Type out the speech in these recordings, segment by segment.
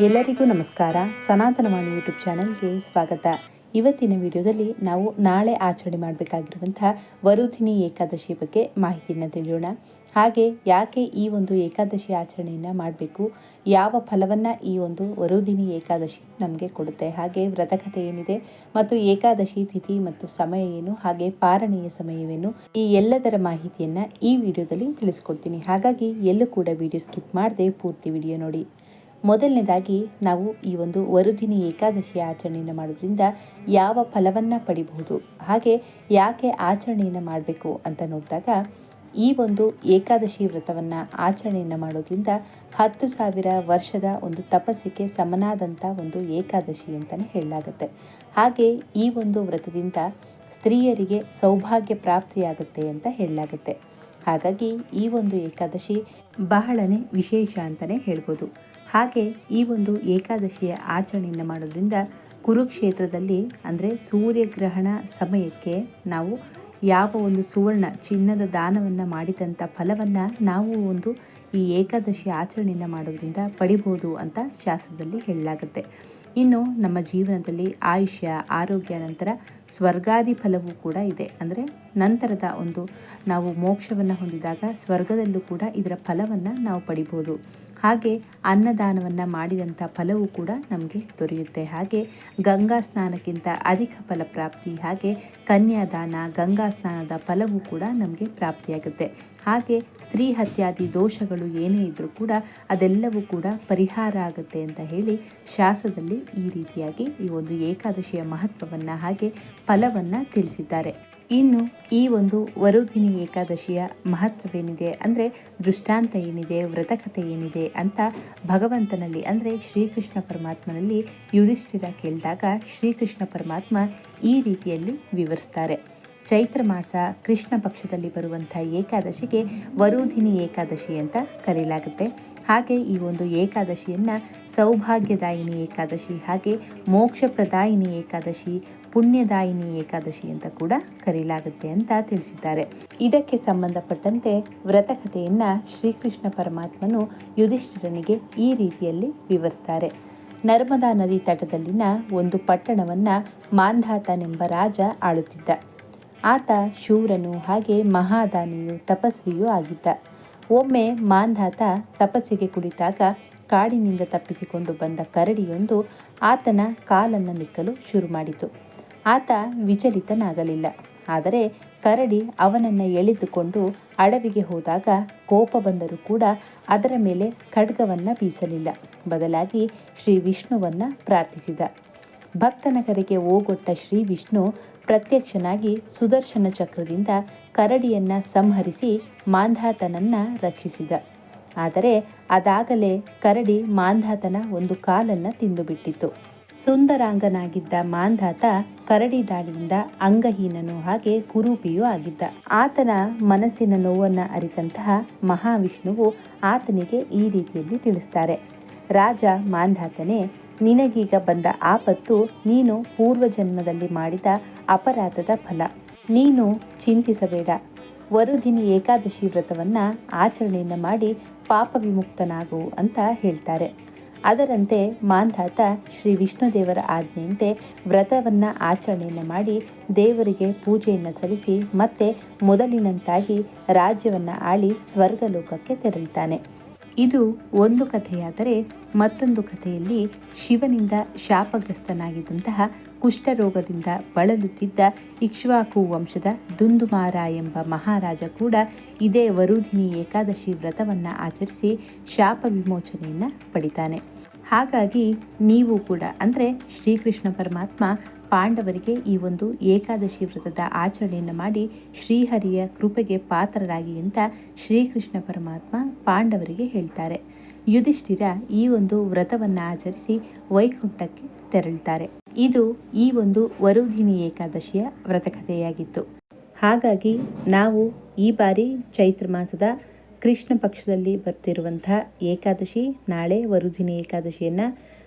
ಎಲ್ಲರಿಗೂ ನಮಸ್ಕಾರ. ಸನಾತನವಾಣಿ ಯೂಟ್ಯೂಬ್ ಚಾನಲ್ಗೆ ಸ್ವಾಗತ. ಇವತ್ತಿನ ವಿಡಿಯೋದಲ್ಲಿ ನಾವು ನಾಳೆ ಆಚರಣೆ ಮಾಡಬೇಕಾಗಿರುವಂತಹ ವರುಧಿನಿ ಏಕಾದಶಿ ಬಗ್ಗೆ ಮಾಹಿತಿಯನ್ನು ತಿಳಿಯೋಣ. ಹಾಗೆ ಯಾಕೆ ಈ ಒಂದು ಏಕಾದಶಿ ಆಚರಣೆಯನ್ನು ಮಾಡಬೇಕು? ಯಾವ ಫಲವನ್ನು ಈ ಒಂದು ವರುಧಿನಿ ಏಕಾದಶಿ ನಮಗೆ ಕೊಡುತ್ತೆ? ಹಾಗೆ ವ್ರತಕಥೆ ಏನಿದೆ? ಮತ್ತು ಏಕಾದಶಿ ತಿಥಿ ಮತ್ತು ಸಮಯ ಏನು? ಹಾಗೆ ಪಾರಣೆಯ ಸಮಯವೇನು? ಈ ಎಲ್ಲದರ ಮಾಹಿತಿಯನ್ನು ಈ ವಿಡಿಯೋದಲ್ಲಿ ತಿಳಿಸ್ಕೊಡ್ತೀನಿ. ಹಾಗಾಗಿ ಎಲ್ಲೂ ಕೂಡ ವಿಡಿಯೋ ಸ್ಕಿಪ್ ಮಾಡದೆ ಪೂರ್ತಿ ವಿಡಿಯೋ ನೋಡಿ. ಮೊದಲನೇದಾಗಿ ನಾವು ಈ ಒಂದು ವರುದಿನಿ ಏಕಾದಶಿ ಆಚರಣೆಯನ್ನು ಮಾಡೋದ್ರಿಂದ ಯಾವ ಫಲವನ್ನು ಪಡಿಬಹುದು, ಹಾಗೆ ಯಾಕೆ ಆಚರಣೆಯನ್ನು ಮಾಡಬೇಕು ಅಂತ ನೋಡಿದಾಗ ಈ ಒಂದು ಏಕಾದಶಿ ವ್ರತವನ್ನು ಆಚರಣೆಯನ್ನು ಮಾಡೋದ್ರಿಂದ ಹತ್ತು ಸಾವಿರ ವರ್ಷದ ಒಂದು ತಪಸ್ಸಿಗೆ ಸಮನಾದಂಥ ಒಂದು ಏಕಾದಶಿ ಅಂತಲೇ ಹೇಳಲಾಗುತ್ತೆ. ಹಾಗೆ ಈ ಒಂದು ವ್ರತದಿಂದ ಸ್ತ್ರೀಯರಿಗೆ ಸೌಭಾಗ್ಯ ಪ್ರಾಪ್ತಿಯಾಗುತ್ತೆ ಅಂತ ಹೇಳಲಾಗುತ್ತೆ. ಹಾಗಾಗಿ ಈ ಒಂದು ಏಕಾದಶಿ ಬಹಳನೇ ವಿಶೇಷ ಅಂತಲೇ ಹೇಳ್ಬೋದು. ಹಾಗೆ ಈ ಒಂದು ಏಕಾದಶಿಯ ಆಚರಣೆಯನ್ನು ಮಾಡೋದ್ರಿಂದ ಕುರುಕ್ಷೇತ್ರದಲ್ಲಿ ಅಂದರೆ ಸೂರ್ಯಗ್ರಹಣ ಸಮಯಕ್ಕೆ ನಾವು ಯಾವ ಒಂದು ಸುವರ್ಣ ಚಿನ್ನದ ದಾನವನ್ನು ಮಾಡಿದಂಥ ಫಲವನ್ನು ನಾವು ಒಂದು ಈ ಏಕಾದಶಿ ಆಚರಣೆಯನ್ನು ಮಾಡೋದ್ರಿಂದ ಪಡಿಬೋದು ಅಂತ ಶಾಸ್ತ್ರದಲ್ಲಿ ಹೇಳಲಾಗುತ್ತೆ. ಇನ್ನು ನಮ್ಮ ಜೀವನದಲ್ಲಿ ಆಯುಷ್ಯ, ಆರೋಗ್ಯ ನಂತರ ಸ್ವರ್ಗಾದಿ ಫಲವೂ ಕೂಡ ಇದೆ. ಅಂದರೆ ನಂತರದ ಒಂದು ನಾವು ಮೋಕ್ಷವನ್ನು ಹೊಂದಿದಾಗ ಸ್ವರ್ಗದಲ್ಲೂ ಕೂಡ ಇದರ ಫಲವನ್ನು ನಾವು ಪಡಿಬೋದು. ಹಾಗೆ ಅನ್ನದಾನವನ್ನು ಮಾಡಿದಂಥ ಫಲವೂ ಕೂಡ ನಮಗೆ ದೊರೆಯುತ್ತೆ. ಹಾಗೆ ಗಂಗಾ ಸ್ನಾನಕ್ಕಿಂತ ಅಧಿಕ ಫಲಪ್ರಾಪ್ತಿ, ಹಾಗೆ ಕನ್ಯಾದಾನ, ಗಂಗಾ ಸ್ನಾನದ ಫಲವೂ ಕೂಡ ನಮಗೆ ಪ್ರಾಪ್ತಿಯಾಗುತ್ತೆ. ಹಾಗೆ ಸ್ತ್ರೀ ಹತ್ಯಾದಿ ದೋಷಗಳು ಏನೇ ಇದ್ದರೂ ಕೂಡ ಅದೆಲ್ಲವೂ ಕೂಡ ಪರಿಹಾರ ಆಗುತ್ತೆ ಅಂತ ಹೇಳಿ ಶಾಸನದಲ್ಲಿ ಈ ರೀತಿಯಾಗಿ ಈ ಒಂದು ಏಕಾದಶಿಯ ಮಹತ್ವವನ್ನು ಹಾಗೆ ಫಲವನ್ನು ತಿಳಿಸಿದ್ದಾರೆ. ಇನ್ನು ಈ ಒಂದು ವರುಧಿನಿ ಏಕಾದಶಿಯ ಮಹತ್ವವೇನಿದೆ ಅಂದರೆ ದೃಷ್ಟಾಂತ ಏನಿದೆ ವ್ರತಕಥೆ ಏನಿದೆ ಅಂತ ಭಗವಂತನಲ್ಲಿ ಅಂದರೆ ಶ್ರೀಕೃಷ್ಣ ಪರಮಾತ್ಮನಲ್ಲಿ ಯುಧಿಷ್ಠಿರ ಕೇಳಿದಾಗ ಶ್ರೀಕೃಷ್ಣ ಪರಮಾತ್ಮ ಈ ರೀತಿಯಲ್ಲಿ ವಿವರಿಸ್ತಾರೆ. ಚೈತ್ರ ಮಾಸ ಕೃಷ್ಣ ಪಕ್ಷದಲ್ಲಿ ಬರುವಂಥ ಏಕಾದಶಿಗೆ ವರುಧಿನಿ ಏಕಾದಶಿ ಅಂತ ಕರೆಯಲಾಗುತ್ತೆ. ಹಾಗೆ ಈ ಒಂದು ಏಕಾದಶಿಯನ್ನು ಸೌಭಾಗ್ಯದಾಯಿನಿ ಏಕಾದಶಿ, ಹಾಗೆ ಮೋಕ್ಷಪ್ರದಾಯಿನಿ ಏಕಾದಶಿ ಪುಣ್ಯದಾಯಿನಿ ಏಕಾದಶಿ ಅಂತ ಕೂಡ ಕರೆಯಲಾಗುತ್ತೆ ಅಂತ ತಿಳಿಸಿದ್ದಾರೆ. ಇದಕ್ಕೆ ಸಂಬಂಧಪಟ್ಟಂತೆ ವ್ರತಕಥೆಯನ್ನು ಶ್ರೀಕೃಷ್ಣ ಪರಮಾತ್ಮನು ಯುಧಿಷ್ಠಿರನಿಗೆ ಈ ರೀತಿಯಲ್ಲಿ ವಿವರಿಸ್ತಾರೆ. ನರ್ಮದಾ ನದಿ ತಟದಲ್ಲಿನ ಒಂದು ಪಟ್ಟಣವನ್ನು ಮಾಂಧಾತನೆಂಬ ರಾಜ ಆಳುತ್ತಿದ್ದ. ಆತ ಶೂರನು ಹಾಗೆ ಮಹಾದಾನಿಯು ತಪಸ್ವಿಯೂ ಆಗಿದ್ದ. ಒಮ್ಮೆ ಮಾಂಧಾತ ತಪಸ್ಸಿಗೆ ಕುಳಿತಾಗ ಕಾಡಿನಿಂದ ತಪ್ಪಿಸಿಕೊಂಡು ಬಂದ ಕರಡಿಯೊಂದು ಆತನ ಕಾಲನ್ನು ನಿಕ್ಕಲು ಶುರು ಮಾಡಿತು ಆತ ವಿಚಲಿತನಾಗಲಿಲ್ಲ. ಆದರೆ ಕರಡಿ ಅವನನ್ನು ಎಳೆದುಕೊಂಡು ಅಡವಿಗೆ ಹೋದಾಗ ಕೋಪ ಬಂದರೂ ಕೂಡ ಅದರ ಮೇಲೆ ಖಡ್ಗವನ್ನು ಬೀಸಲಿಲ್ಲ. ಬದಲಾಗಿ ಶ್ರೀ ವಿಷ್ಣುವನ್ನ ಪ್ರಾರ್ಥಿಸಿದ. ಭಕ್ತನ ಕರೆಗೆ ಓಗೊಟ್ಟ ಶ್ರೀ ವಿಷ್ಣು ಪ್ರತ್ಯಕ್ಷನಾಗಿ ಸುದರ್ಶನ ಚಕ್ರದಿಂದ ಕರಡಿಯನ್ನ ಸಂಹರಿಸಿ ಮಾಂಧಾತನನ್ನ ರಕ್ಷಿಸಿದ. ಆದರೆ ಅದಾಗಲೇ ಕರಡಿ ಮಾಂಧಾತನ ಒಂದು ಕಾಲನ್ನು ತಿಂದುಬಿಟ್ಟಿತ್ತು. ಸುಂದರಾಂಗನಾಗಿದ್ದ ಮಾಂಧಾತ ಕರಡಿ ದಾಳಿಯಿಂದ ಅಂಗಹೀನನು ಹಾಗೆ ಕುರೂಪಿಯೂ ಆಗಿದ್ದ. ಆತನ ಮನಸ್ಸಿನ ನೋವನ್ನು ಅರಿತಂತಹ ಮಹಾವಿಷ್ಣುವು ಆತನಿಗೆ ಈ ರೀತಿಯಲ್ಲಿ ತಿಳಿಸ್ತಾರೆ. ರಾಜ ಮಾಂಧಾತನೇ, ನಿನಗೀಗ ಬಂದ ಆಪತ್ತು ನೀನು ಪೂರ್ವಜನ್ಮದಲ್ಲಿ ಮಾಡಿದ ಅಪರಾಧದ ಫಲ. ನೀನು ಚಿಂತಿಸಬೇಡ. ವರುದಿನಿ ಏಕಾದಶಿ ವ್ರತವನ್ನು ಆಚರಣೆಯನ್ನು ಮಾಡಿ ಪಾಪ ವಿಮುಕ್ತನಾಗು ಅಂತ ಹೇಳ್ತಾರೆ. ಅದರಂತೆ ಮಾಂಧಾತ ಶ್ರೀ ವಿಷ್ಣುದೇವರ ಆಜ್ಞೆಯಂತೆ ವ್ರತವನ್ನು ಆಚರಣೆಯನ್ನು ಮಾಡಿ ದೇವರಿಗೆ ಪೂಜೆಯನ್ನು ಸಲ್ಲಿಸಿ ಮತ್ತೆ ಮೊದಲಿನಂತಾಗಿ ರಾಜ್ಯವನ್ನು ಆಳಿ ಸ್ವರ್ಗಲೋಕಕ್ಕೆ ತೆರಳುತ್ತಾನೆ ಇದು ಒಂದು ಕಥೆಯಾದರೆ ಮತ್ತೊಂದು ಕಥೆಯಲ್ಲಿ ಶಿವನಿಂದ ಶಾಪಗ್ರಸ್ತನಾಗಿದ್ದಂತಹ ಕುಷ್ಠರೋಗದಿಂದ ಬಳಲುತ್ತಿದ್ದ ಇಕ್ಷ್ವಾಕು ವಂಶದ ದುಂದುಮಾರ ಎಂಬ ಮಹಾರಾಜ ಕೂಡ ಇದೇ ವರುಧಿನಿ ಏಕಾದಶಿ ವ್ರತವನ್ನು ಆಚರಿಸಿ ಶಾಪ ವಿಮೋಚನೆಯನ್ನು ಪಡಿತಾನೆ. ಹಾಗಾಗಿ ನೀವು ಕೂಡ, ಅಂದರೆ ಶ್ರೀಕೃಷ್ಣ ಪರಮಾತ್ಮ ಪಾಂಡವರಿಗೆ ಈ ಒಂದು ಏಕಾದಶಿ ವ್ರತದ ಆಚರಣೆಯನ್ನು ಮಾಡಿ ಶ್ರೀಹರಿಯ ಕೃಪೆಗೆ ಪಾತ್ರರಾಗಿ ಅಂತ ಶ್ರೀಕೃಷ್ಣ ಪರಮಾತ್ಮ ಪಾಂಡವರಿಗೆ ಹೇಳ್ತಾರೆ. ಯುಧಿಷ್ಠಿರ ಈ ಒಂದು ವ್ರತವನ್ನು ಆಚರಿಸಿ ವೈಕುಂಠಕ್ಕೆ ತೆರಳುತ್ತಾರೆ ಇದು ಈ ಒಂದು ವರುಧಿನಿ ಏಕಾದಶಿಯ ವ್ರತಕಥೆಯಾಗಿತ್ತು ಹಾಗಾಗಿ ನಾವು ಈ ಬಾರಿ ಚೈತ್ರ ಮಾಸದ ಕೃಷ್ಣ ಪಕ್ಷದಲ್ಲಿ ಬರ್ತಿರುವಂಥ ಏಕಾದಶಿ ನಾಳೆ ವರುಧಿನಿ ಏಕಾದಶಿಯನ್ನು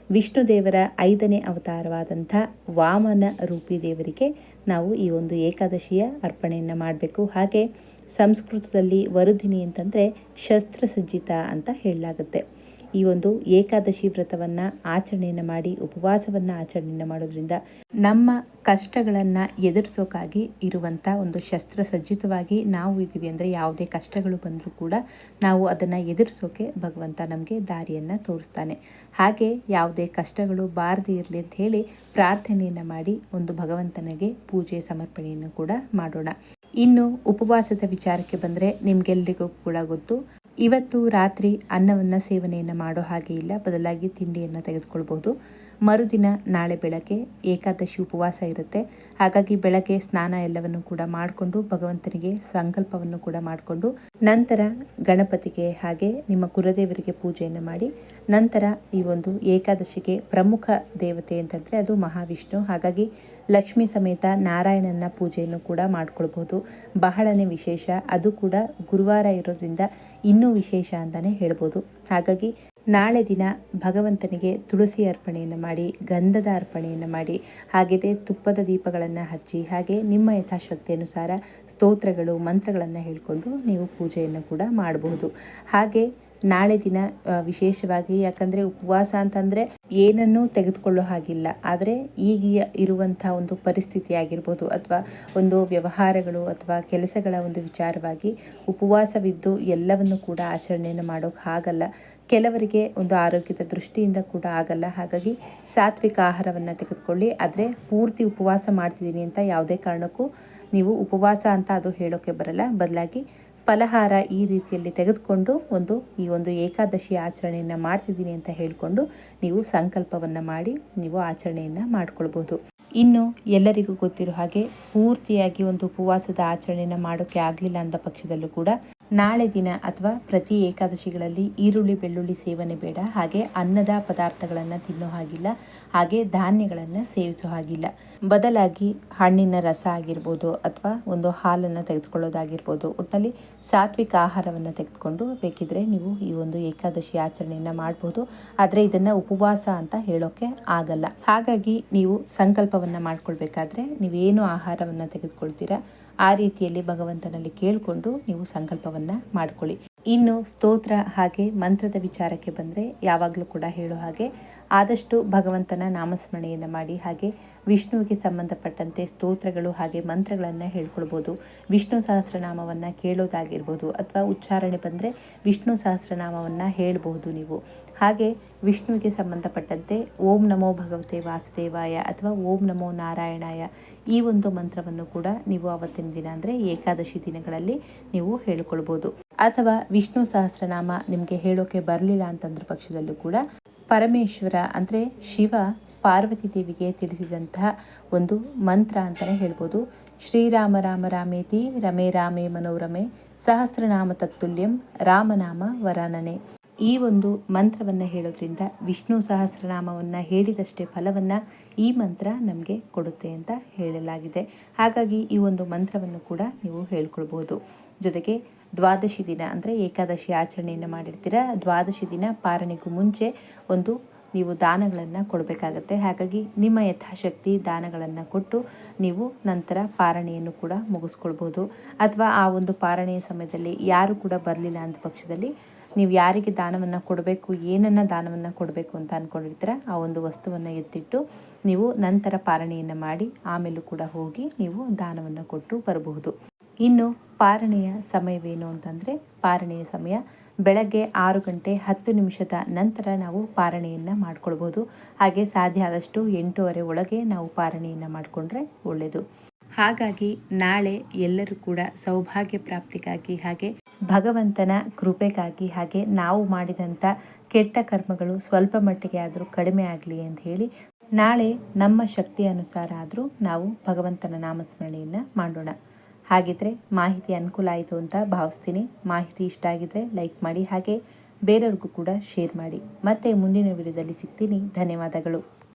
ವಿಷ್ಣು ದೇವರ ಐದನೇ ಅವತಾರವಾದಂಥ ವಾಮನ ರೂಪಿ ದೇವರಿಗೆ ನಾವು ಈ ಒಂದು ಏಕಾದಶಿಯ ಅರ್ಪಣೆಯನ್ನು ಮಾಡಬೇಕು. ಹಾಗೆ ಸಂಸ್ಕೃತದಲ್ಲಿ ವರುಧಿನಿ ಅಂತಂದರೆ ಶಸ್ತ್ರಸಜ್ಜಿತ ಅಂತ ಹೇಳಲಾಗುತ್ತೆ. ಈ ಒಂದು ಏಕಾದಶಿ ವ್ರತವನ್ನು ಆಚರಣೆಯನ್ನು ಮಾಡಿ, ಉಪವಾಸವನ್ನು ಆಚರಣೆಯನ್ನು ಮಾಡೋದ್ರಿಂದ ನಮ್ಮ ಕಷ್ಟಗಳನ್ನು ಎದುರಿಸೋಕ್ಕಾಗಿ ಇರುವಂಥ ಒಂದು ಶಸ್ತ್ರಸಜ್ಜಿತವಾಗಿ ನಾವು ಇದ್ದೀವಿ ಅಂದರೆ ಯಾವುದೇ ಕಷ್ಟಗಳು ಬಂದರೂ ಕೂಡ ನಾವು ಅದನ್ನು ಎದುರಿಸೋಕೆ ಭಗವಂತ ನಮಗೆ ದಾರಿಯನ್ನು ತೋರಿಸ್ತಾನೆ. ಹಾಗೆ ಯಾವುದೇ ಕಷ್ಟಗಳು ಬಾರದೇ ಇರಲಿ ಅಂತ ಹೇಳಿ ಪ್ರಾರ್ಥನೆಯನ್ನು ಮಾಡಿ ಒಂದು ಭಗವಂತನಿಗೆ ಪೂಜೆ ಸಮರ್ಪಣೆಯನ್ನು ಕೂಡ ಮಾಡೋಣ. ಇನ್ನು ಉಪವಾಸದ ವಿಚಾರಕ್ಕೆ ಬಂದರೆ ನಿಮಗೆಲ್ಲರಿಗೂ ಕೂಡ ಗೊತ್ತು ಇವತ್ತು ರಾತ್ರಿ ಅನ್ನವನ್ನು ಸೇವನೆಯನ್ನು ಮಾಡೋ ಹಾಗೆ ಇಲ್ಲ. ಬದಲಾಗಿ ತಿಂಡಿಯನ್ನು ತೆಗೆದುಕೊಳ್ಬೋದು. ಮರುದಿನ ನಾಳೆ ಬೆಳಗ್ಗೆ ಏಕಾದಶಿ ಉಪವಾಸ ಇರುತ್ತೆ. ಹಾಗಾಗಿ ಬೆಳಗ್ಗೆ ಸ್ನಾನ ಎಲ್ಲವನ್ನು ಕೂಡ ಮಾಡಿಕೊಂಡು ಭಗವಂತನಿಗೆ ಸಂಕಲ್ಪವನ್ನು ಕೂಡ ಮಾಡಿಕೊಂಡು ನಂತರ ಗಣಪತಿಗೆ ಹಾಗೆ ನಿಮ್ಮ ಕುಲದೇವರಿಗೆ ಪೂಜೆಯನ್ನು ಮಾಡಿ ನಂತರ ಈ ಒಂದು ಏಕಾದಶಿಗೆ ಪ್ರಮುಖ ದೇವತೆ ಅಂತಂದರೆ ಅದು ಮಹಾವಿಷ್ಣು. ಹಾಗಾಗಿ ಲಕ್ಷ್ಮೀ ಸಮೇತ ನಾರಾಯಣನ ಪೂಜೆಯನ್ನು ಕೂಡ ಮಾಡ್ಕೊಳ್ಬೋದು ಬಹಳನೇ ವಿಶೇಷ, ಅದು ಕೂಡ ಗುರುವಾರ ಇರೋದ್ರಿಂದ ಇನ್ನೂ ವಿಶೇಷ ಅಂತಲೇ ಹೇಳ್ಬೋದು. ಹಾಗಾಗಿ ನಾಳೆ ದಿನ ಭಗವಂತನಿಗೆ ತುಳಸಿ ಅರ್ಪಣೆಯನ್ನು ಮಾಡಿ, ಗಂಧದ ಅರ್ಪಣೆಯನ್ನು ಮಾಡಿ, ಹಾಗೆಯೇ ತುಪ್ಪದ ದೀಪಗಳನ್ನು ಹಚ್ಚಿ ಹಾಗೆ ನಿಮ್ಮ ಯಥಾಶಕ್ತಿ ಅನುಸಾರ ಸ್ತೋತ್ರಗಳು, ಮಂತ್ರಗಳನ್ನು ಹೇಳಿಕೊಂಡು ನೀವು ಪೂಜೆಯನ್ನು ಕೂಡ ಮಾಡಬಹುದು. ಹಾಗೆ ನಾಳೆ ದಿನ ವಿಶೇಷವಾಗಿ ಯಾಕಂದರೆ ಉಪವಾಸ ಅಂತಂದರೆ ಏನನ್ನೂ ತೆಗೆದುಕೊಳ್ಳೋ ಹಾಗಿಲ್ಲ. ಆದರೆ ಈಗ ಇರುವಂಥ ಒಂದು ಪರಿಸ್ಥಿತಿ ಆಗಿರ್ಬೋದು ಅಥವಾ ಒಂದು ವ್ಯವಹಾರಗಳು ಅಥವಾ ಕೆಲಸಗಳ ಒಂದು ವಿಚಾರವಾಗಿ ಉಪವಾಸವಿದ್ದು ಎಲ್ಲವನ್ನು ಕೂಡ ಆಚರಣೆಯನ್ನು ಮಾಡೋಕೆ ಆಗಲ್ಲ. ಕೆಲವರಿಗೆ ಒಂದು ಆರೋಗ್ಯದ ದೃಷ್ಟಿಯಿಂದ ಕೂಡ ಆಗಲ್ಲ. ಹಾಗಾಗಿ ಸಾತ್ವಿಕ ಆಹಾರವನ್ನು ತೆಗೆದುಕೊಳ್ಳಿ. ಆದರೆ ಪೂರ್ತಿ ಉಪವಾಸ ಮಾಡ್ತಿದ್ದೀನಿ ಅಂತ ಯಾವುದೇ ಕಾರಣಕ್ಕೂ ನೀವು ಉಪವಾಸ ಅಂತ ಅದು ಹೇಳೋಕ್ಕೆ ಬರಲ್ಲ. ಬದಲಾಗಿ ಫಲಹಾರ ಈ ರೀತಿಯಲ್ಲಿ ತೆಗೆದುಕೊಂಡು ಒಂದು ಈ ಒಂದು ಏಕಾದಶಿ ಆಚರಣೆಯನ್ನು ಮಾಡ್ತಿದ್ದೀನಿ ಅಂತ ಹೇಳಿಕೊಂಡು ನೀವು ಸಂಕಲ್ಪವನ್ನು ಮಾಡಿ ನೀವು ಆಚರಣೆಯನ್ನು ಮಾಡಿಕೊಳ್ಬೋದು. ಇನ್ನು ಎಲ್ಲರಿಗೂ ಗೊತ್ತಿರೋ ಹಾಗೆ ಪೂರ್ತಿಯಾಗಿ ಒಂದು ಉಪವಾಸದ ಆಚರಣೆಯನ್ನು ಮಾಡೋಕ್ಕೆ ಆಗಲಿಲ್ಲ ಅಂದ ಪಕ್ಷದಲ್ಲೂ ಕೂಡ ನಾಳೆ ದಿನ ಅಥವಾ ಪ್ರತಿ ಏಕಾದಶಿಗಳಲ್ಲಿ ಈರುಳ್ಳಿ, ಬೆಳ್ಳುಳ್ಳಿ ಸೇವನೆ ಬೇಡ. ಹಾಗೆ ಅನ್ನದ ಪದಾರ್ಥಗಳನ್ನು ತಿನ್ನೋ ಹಾಗಿಲ್ಲ. ಹಾಗೆ ಧಾನ್ಯಗಳನ್ನು ಸೇವಿಸೋ ಹಾಗಿಲ್ಲ. ಬದಲಾಗಿ ಹಣ್ಣಿನ ರಸ ಆಗಿರ್ಬೋದು ಅಥವಾ ಒಂದು ಹಾಲನ್ನು ತೆಗೆದುಕೊಳ್ಳೋದಾಗಿರ್ಬೋದು. ಒಟ್ಟಿನಲ್ಲಿ ಸಾತ್ವಿಕ ಆಹಾರವನ್ನು ತೆಗೆದುಕೊಂಡು ಬೇಕಿದ್ರೆ ನೀವು ಈ ಒಂದು ಏಕಾದಶಿ ಆಚರಣೆಯನ್ನು ಮಾಡ್ಬೋದು. ಆದರೆ ಇದನ್ನು ಉಪವಾಸ ಅಂತ ಹೇಳೋಕೆ ಆಗಲ್ಲ. ಹಾಗಾಗಿ ನೀವು ಸಂಕಲ್ಪವನ್ನು ಮಾಡ್ಕೊಳ್ಬೇಕಾದ್ರೆ ನೀವೇನು ಆಹಾರವನ್ನು ತೆಗೆದುಕೊಳ್ತೀರಾ? ಆ ರೀತಿಯಲ್ಲಿ ಭಗವಂತನಲ್ಲಿ ಕೇಳಿಕೊಂಡು ನೀವು ಸಂಕಲ್ಪವನ್ನು ಮಾಡಿಕೊಳ್ಳಿ. ಇನ್ನು ಸ್ತೋತ್ರ ಹಾಗೆ ಮಂತ್ರದ ವಿಚಾರಕ್ಕೆ ಬಂದರೆ ಯಾವಾಗಲೂ ಕೂಡ ಹೇಳೋ ಹಾಗೆ ಆದಷ್ಟು ಭಗವಂತನ ನಾಮಸ್ಮರಣೆಯನ್ನು ಮಾಡಿ ಹಾಗೆ ವಿಷ್ಣುವಿಗೆ ಸಂಬಂಧಪಟ್ಟಂತೆ ಸ್ತೋತ್ರಗಳು ಹಾಗೆ ಮಂತ್ರಗಳನ್ನು ಹೇಳ್ಕೊಳ್ಬೋದು. ವಿಷ್ಣು ಸಹಸ್ರನಾಮವನ್ನು ಕೇಳೋದಾಗಿರ್ಬೋದು ಅಥವಾ ಉಚ್ಚಾರಣೆ ಬಂದರೆ ವಿಷ್ಣು ಸಹಸ್ರನಾಮವನ್ನು ಹೇಳಬಹುದು ನೀವು. ಹಾಗೆ ವಿಷ್ಣುವಿಗೆ ಸಂಬಂಧಪಟ್ಟಂತೆ ಓಂ ನಮೋ ಭಗವತೆ ವಾಸುದೇವಾಯ ಅಥವಾ ಓಂ ನಮೋ ನಾರಾಯಣಾಯ ಈ ಒಂದು ಮಂತ್ರವನ್ನು ಕೂಡ ನೀವು ಅವತ್ತಿನ ದಿನ ಅಂದರೆ ಏಕಾದಶಿ ದಿನಗಳಲ್ಲಿ ನೀವು ಹೇಳ್ಕೊಳ್ಬೋದು. ಅಥವಾ ವಿಷ್ಣು ಸಹಸ್ರನಾಮ ನಿಮಗೆ ಹೇಳೋಕೆ ಬರಲಿಲ್ಲ ಅಂತಂದ್ರ ಪಕ್ಷದಲ್ಲೂ ಕೂಡ ಪರಮೇಶ್ವರ ಅಂದರೆ ಶಿವ ಪಾರ್ವತಿ ದೇವಿಗೆ ತಿಳಿಸಿದಂತಹ ಒಂದು ಮಂತ್ರ ಅಂತಲೇ ಹೇಳ್ಬೋದು. ಶ್ರೀರಾಮ ರಾಮ ರಾಮೇತಿ ರಮೇ ರಾಮೇ ಮನೋರಮೆ ಸಹಸ್ರನಾಮ ತತ್ತುಲ್ಯಂ ರಾಮನಾಮ ವರಾನನೆ. ಈ ಒಂದು ಮಂತ್ರವನ್ನು ಹೇಳೋದ್ರಿಂದ ವಿಷ್ಣು ಸಹಸ್ರನಾಮವನ್ನು ಹೇಳಿದಷ್ಟೇ ಫಲವನ್ನು ಈ ಮಂತ್ರ ನಮಗೆ ಕೊಡುತ್ತೆ ಅಂತ ಹೇಳಲಾಗಿದೆ. ಹಾಗಾಗಿ ಈ ಒಂದು ಮಂತ್ರವನ್ನು ಕೂಡ ನೀವು ಹೇಳ್ಕೊಳ್ಬೋದು ಜೊತೆಗೆ ದ್ವಾದಶಿ ದಿನ ಅಂದರೆ ಏಕಾದಶಿ ಆಚರಣೆಯನ್ನು ಮಾಡಿರ್ತೀರ, ದ್ವಾದಶಿ ದಿನ ಪಾರಣೆಗೂ ಮುಂಚೆ ಒಂದು ನೀವು ದಾನಗಳನ್ನು ಕೊಡಬೇಕಾಗತ್ತೆ. ಹಾಗಾಗಿ ನಿಮ್ಮ ಯಥಾಶಕ್ತಿ ದಾನಗಳನ್ನು ಕೊಟ್ಟು ನೀವು ನಂತರ ಪಾರಣೆಯನ್ನು ಕೂಡ ಮುಗಿಸ್ಕೊಳ್ಬೋದು ಅಥವಾ ಆ ಒಂದು ಪಾರಣೆಯ ಸಮಯದಲ್ಲಿ ಯಾರು ಕೂಡ ಬರಲಿಲ್ಲ ಅಂದ ಪಕ್ಷದಲ್ಲಿ ನೀವು ಯಾರಿಗೆ ದಾನವನ್ನು ಕೊಡಬೇಕು, ಏನನ್ನು ದಾನವನ್ನು ಕೊಡಬೇಕು ಅಂತ ಅಂದ್ಕೊಂಡಿರ್ತೀರ ಆ ಒಂದು ವಸ್ತುವನ್ನು ಎತ್ತಿಟ್ಟು ನೀವು ನಂತರ ಪಾರಣೆಯನ್ನು ಮಾಡಿ ಆಮೇಲೂ ಕೂಡ ಹೋಗಿ ನೀವು ದಾನವನ್ನು ಕೊಟ್ಟು ಬರಬಹುದು. ಇನ್ನು ಪಾರಣೆಯ ಸಮಯವೇನು ಅಂತಂದರೆ, ಪಾರಣೆಯ ಸಮಯ ಬೆಳಗ್ಗೆ ಆರು ಗಂಟೆ ಹತ್ತು ನಿಮಿಷದ ನಂತರ ನಾವು ಪಾರಣೆಯನ್ನು ಮಾಡ್ಕೊಳ್ಬೋದು. ಹಾಗೆ ಸಾಧ್ಯ ಆದಷ್ಟು ಎಂಟೂವರೆ ಒಳಗೆ ನಾವು ಪಾರಣೆಯನ್ನು ಮಾಡಿಕೊಂಡ್ರೆ ಒಳ್ಳೆಯದು ಹಾಗಾಗಿ ನಾಳೆ ಎಲ್ಲರೂ ಕೂಡ ಸೌಭಾಗ್ಯ ಪ್ರಾಪ್ತಿಗಾಗಿ ಹಾಗೆ ಭಗವಂತನ ಕೃಪೆಗಾಗಿ ಹಾಗೆ ನಾವು ಮಾಡಿದಂಥ ಕೆಟ್ಟ ಕರ್ಮಗಳು ಸ್ವಲ್ಪ ಮಟ್ಟಿಗೆ ಆದರೂ ಕಡಿಮೆ ಆಗಲಿ ಅಂತ ಹೇಳಿ ನಾಳೆ ನಮ್ಮ ಶಕ್ತಿ ಅನುಸಾರ ಆದರೂ ನಾವು ಭಗವಂತನ ನಾಮಸ್ಮರಣೆಯನ್ನು ಮಾಡೋಣ. ಹಾಗಿದ್ರೆ ಮಾಹಿತಿ ಅನುಕೂಲ ಆಯಿತು ಅಂತ ಭಾವಿಸ್ತೀನಿ. ಮಾಹಿತಿ ಇಷ್ಟ ಆಗಿದ್ರೆ ಲೈಕ್ ಮಾಡಿ ಹಾಗೆ ಬೇರೆಯವ್ರಿಗೂ ಕೂಡ ಶೇರ್ ಮಾಡಿ. ಮತ್ತೆ ಮುಂದಿನ ವಿಡಿಯೋದಲ್ಲಿ ಸಿಗ್ತೀನಿ. ಧನ್ಯವಾದಗಳು.